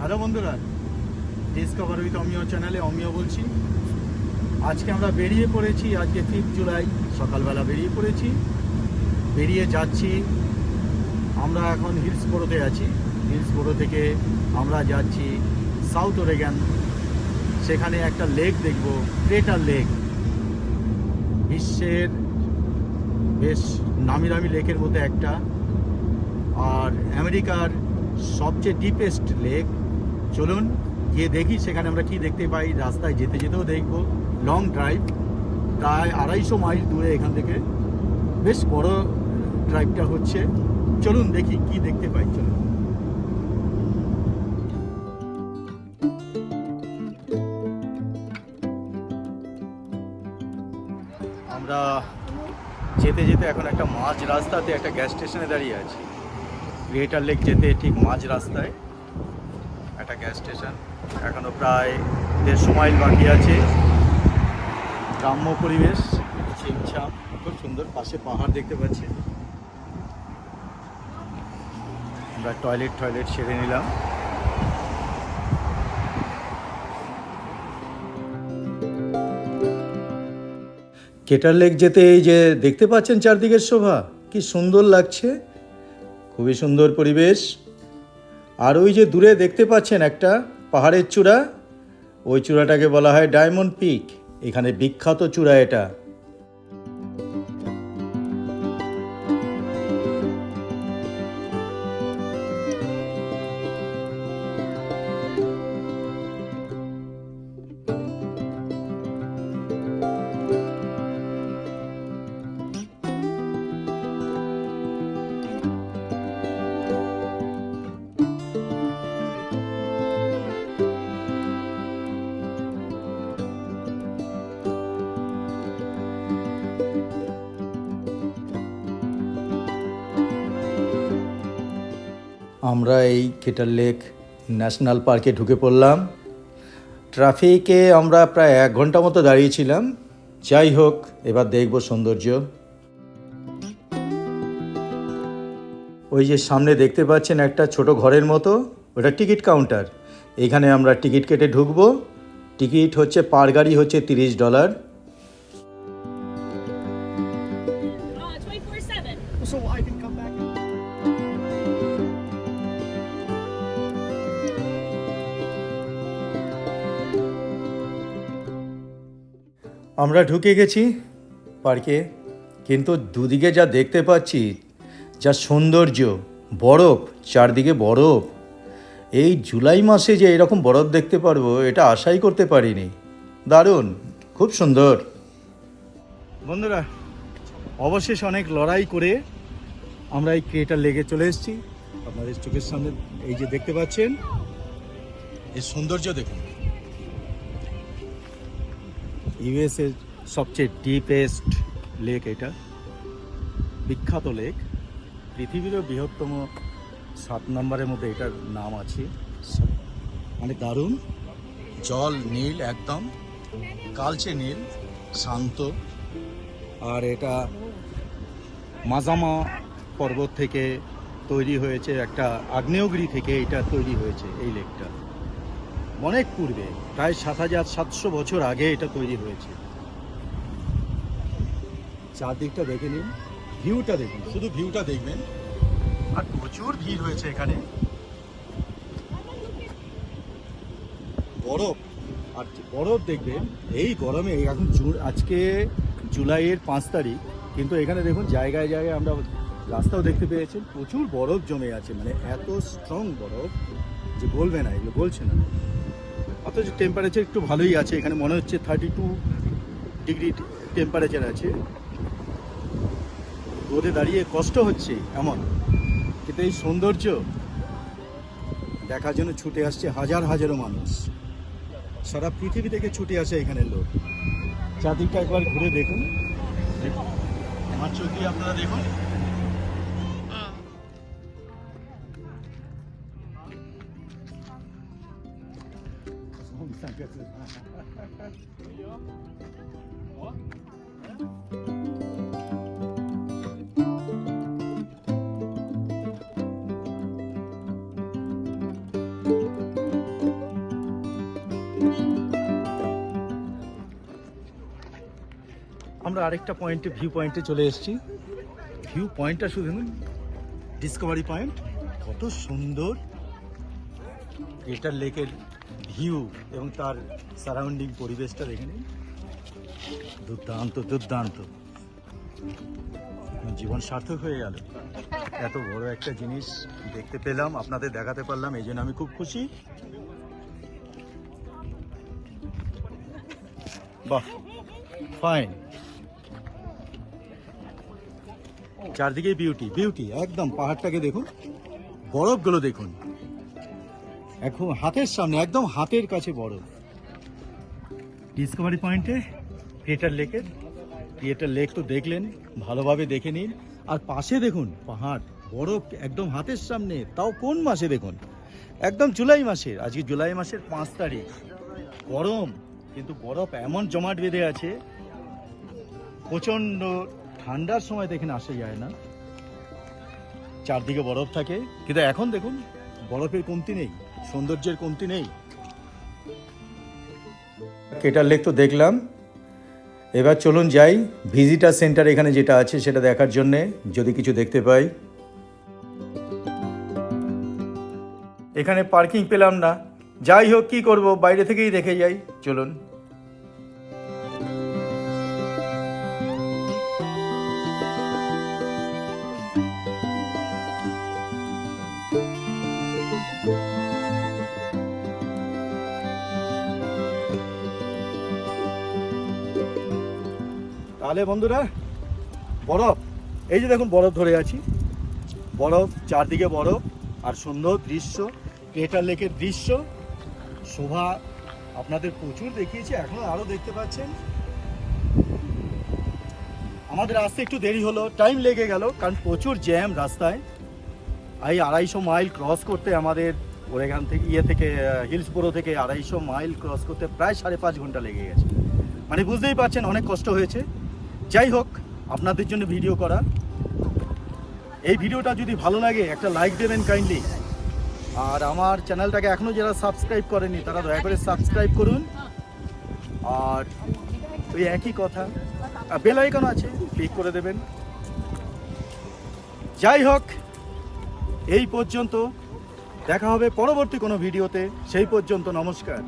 Hello বন্ধুরা discover with অমিও চ্যানেলে অমিও বলছি। আজকে আমরা বেরিয়ে পড়েছি, আজকে ফিফথ জুলাই, সকালবেলা বেরিয়ে পড়েছি। বেরিয়ে যাচ্ছি, আমরা এখন হিলস বোরোতে আছি। হিলস বোরো থেকে আমরা যাচ্ছি সাউথ ওরেগান সেখানে একটা লেক দেখব ক্রেটার লেক বিশ্বের বেশ নামি দামি লেকের মধ্যে একটা। আর আমেরিকার সবচেয়ে ডিপেস্ট লেক চলুন গিয়ে দেখি সেখানে আমরা কি দেখতে পাই। রাস্তায় যেতে যেতেও দেখব। লং ড্রাইভ প্রায় আড়াইশো মাইল দূরে এখান থেকে। বেশ বড় ড্রাইভটা হচ্ছে। চলুন দেখি কি দেখতে পাই। চলুন। যেতে যেতে এখন একটা মাঝ রাস্তাতে একটা গ্যাস স্টেশনে দাঁড়িয়ে আছি। গ্রেটার লেক যেতে ঠিক মাঝ রাস্তায় একটা গ্যাস স্টেশন এখনও প্রায় দেড়শো মাইল বাকি আছে। গ্রাম্য পরিবেশ ছিমছাম খুব সুন্দর, পাশে পাহাড় দেখতে পাচ্ছি। আমরা টয়লেট টয়লেট সেরে নিলাম। কেটার লেক যেতে এই যে দেখতে পাচ্ছেন চারদিকের শোভা, কি সুন্দর লাগছে। খুবই সুন্দর পরিবেশ। আর ওই যে দূরে দেখতে পাচ্ছেন একটা পাহাড়ের চূড়া, ওই চূড়াটাকে বলা হয় ডায়মন্ড পিক। এখানে বিখ্যাত চূড়া এটা। আমরা এই কেটার লেক ন্যাশনাল পার্কে ঢুকে পড়লাম। ট্রাফিকে আমরা প্রায় এক ঘণ্টা মতো দাঁড়িয়েছিলাম। যাই হোক এবার দেখব সৌন্দর্য। ওই যে সামনে দেখতে পাচ্ছেন একটা ছোট ঘরের মতো ওটা টিকিট কাউন্টার। এখানে আমরা টিকিট কেটে ঢুকবো। টিকিট হচ্ছে পার গাড়ি হচ্ছে তিরিশ dollar. 24 7. So I can come back. আমরা ঢুকে গেছি পার্কে, কিন্তু দুদিকে যা দেখতে পাচ্ছি, যা সৌন্দর্য, বরফ, চারদিকে বরফ। এই জুলাই মাসে যে এরকম বরফ দেখতে পারব, এটা আশাই করতে পারিনি। দারুণ, খুব সুন্দর। বন্ধুরা, অবশেষ অনেক লড়াই করে আমরা এই ক্রেটার লেগে চলে এসেছি। আপনাদের চোখের সামনে এই যে দেখতে পাচ্ছেন এই সৌন্দর্য দেখুন। ইউএস এর সবচেয়ে ডিপেস্ট লেক এটা। বিখ্যাত লেক পৃথিবীরও বৃহত্তম সাত নম্বরের মধ্যে এটার নাম আছে। মানে দারুণ। জল, নীল একদম। কালচে নীল, শান্ত। আর এটা মাজামা পর্বত থেকে তৈরি হয়েছে, একটা আগ্নেয়গিরি থেকে এটা তৈরি হয়েছে এই লেকটা অনেক পূর্বে প্রায় সাত হাজার সাতশো বছর আগে এটা তৈরি হয়েছে। চারদিকটা দেখে নিন ভিউটা দেখুন। শুধু ভিউটা দেখবেন। আর প্রচুর ভিড় হয়েছে এখানে। বরফ। আর বরফ দেখবেন এই গরমে এখন আজকে জুলাইয়ের পাঁচ তারিখ কিন্তু এখানে দেখুন জায়গায় জায়গায় আমরা রাস্তাও দেখতে পেয়েছেন প্রচুর বরফ জমে আছে মানে এত স্ট্রং বরফ যে বলবে না এগুলো বলছে না। অথচ টেম্পারেচার একটু ভালোই আছে, এখানে মনে হচ্ছে থার্টি টু ডিগ্রি টেম্পারেচার আছে। রোদে দাঁড়িয়ে কষ্ট হচ্ছে এমন, কিন্তু এই সৌন্দর্য দেখার জন্য ছুটে আসছে হাজার হাজারো মানুষ। সারা পৃথিবী থেকে ছুটে আসে এখানে লোক। চারদিকটা একবার ঘুরে দেখুন। আমার চোখ আপনারা দেখুন। আমরা আরেকটা পয়েন্টে ভিউ পয়েন্টে চলে এসেছি। ভিউ পয়েন্টটা শুধু ডিসকভারি পয়েন্ট কত সুন্দর। গ্রেটার লেকের ভিউ এবং তার সারাউন্ডিং পরিবেশটা দেখে নিন দুর্দান্ত। দুর্দান্ত জীবন সার্থক হয়ে গেল। এত বড় একটা জিনিস দেখতে পেলাম, আপনাদের দেখাতে পারলাম, এই জন্য আমি খুব খুশি। বাহ ফাইন চারদিকে বিউটি বিউটি একদম পাহাড়টাকে দেখুন। বরফগুলো দেখুন। এখন হাতের সামনে, একদম হাতের কাছে বরফ। ডিসকভারি পয়েন্টে ক্রিয়েটার লেকের ক্রিয়েটার লেক তো দেখলেন, ভালোভাবে দেখে নিন। আর পাশে দেখুন, পাহাড়, বরফ একদম হাতের সামনে। তাও কোন মাসে দেখুন? একদম জুলাই মাসের, আজকে জুলাই মাসের পাঁচ তারিখ। গরম, কিন্তু বরফ এমন জমাট বেঁধে আছে, প্রচণ্ড ঠান্ডার সময় দেখেন আসা যায় না। চারদিকে বরফ থাকে। কিন্তু এখন দেখুন, বরফের কমতি নেই, সৌন্দর্যের কমতি নেই। কেটার লেক তো দেখলাম। এবার চলুন যাই ভিজিটার সেন্টার এখানে যেটা আছে সেটা দেখার জন্যে, যদি কিছু দেখতে পাই। এখানে পার্কিং পেলাম না। যাই হোক, কি করব? বাইরে থেকেই দেখে যাই। চলুন। তাহলে বন্ধুরা, বরফ, এই যে দেখুন বরফ ধরে আছি। বরফ, চারদিকে বরফ, আর সুন্দর দৃশ্য ক্রেটার লেকের দৃশ্য। শোভা আপনাদের প্রচুর দেখিয়েছি, এখনও আরও দেখতে পাচ্ছেন। আমাদের আসতে একটু দেরি হলো টাইম লেগে গেল, কারণ প্রচুর জ্যাম রাস্তায়। এই আড়াইশো মাইল ক্রস করতে আমাদের ওরেগান থেকে ইয়ে থেকে হিলসপুরো থেকে আড়াইশো মাইল ক্রস করতে প্রায় সাড়ে পাঁচ ঘণ্টা লেগে গেছে। মানে বুঝতেই পারছেন, অনেক কষ্ট হয়েছে। যাই হোক, আপনাদের জন্য ভিডিও করা। এই ভিডিওটা যদি ভালো লাগে, একটা লাইক দেবেন কাইন্ডলি আর আমার চ্যানেলটাকে এখনও যারা সাবস্ক্রাইব করেনি, তারা দয়া করে সাবস্ক্রাইব করুন। আর ওই একই কথা বেল আইকন আছে ক্লিক করে দেবেন। যাই হোক, এই পর্যন্ত। দেখা হবে পরবর্তী কোনো ভিডিওতে সেই পর্যন্ত নমস্কার।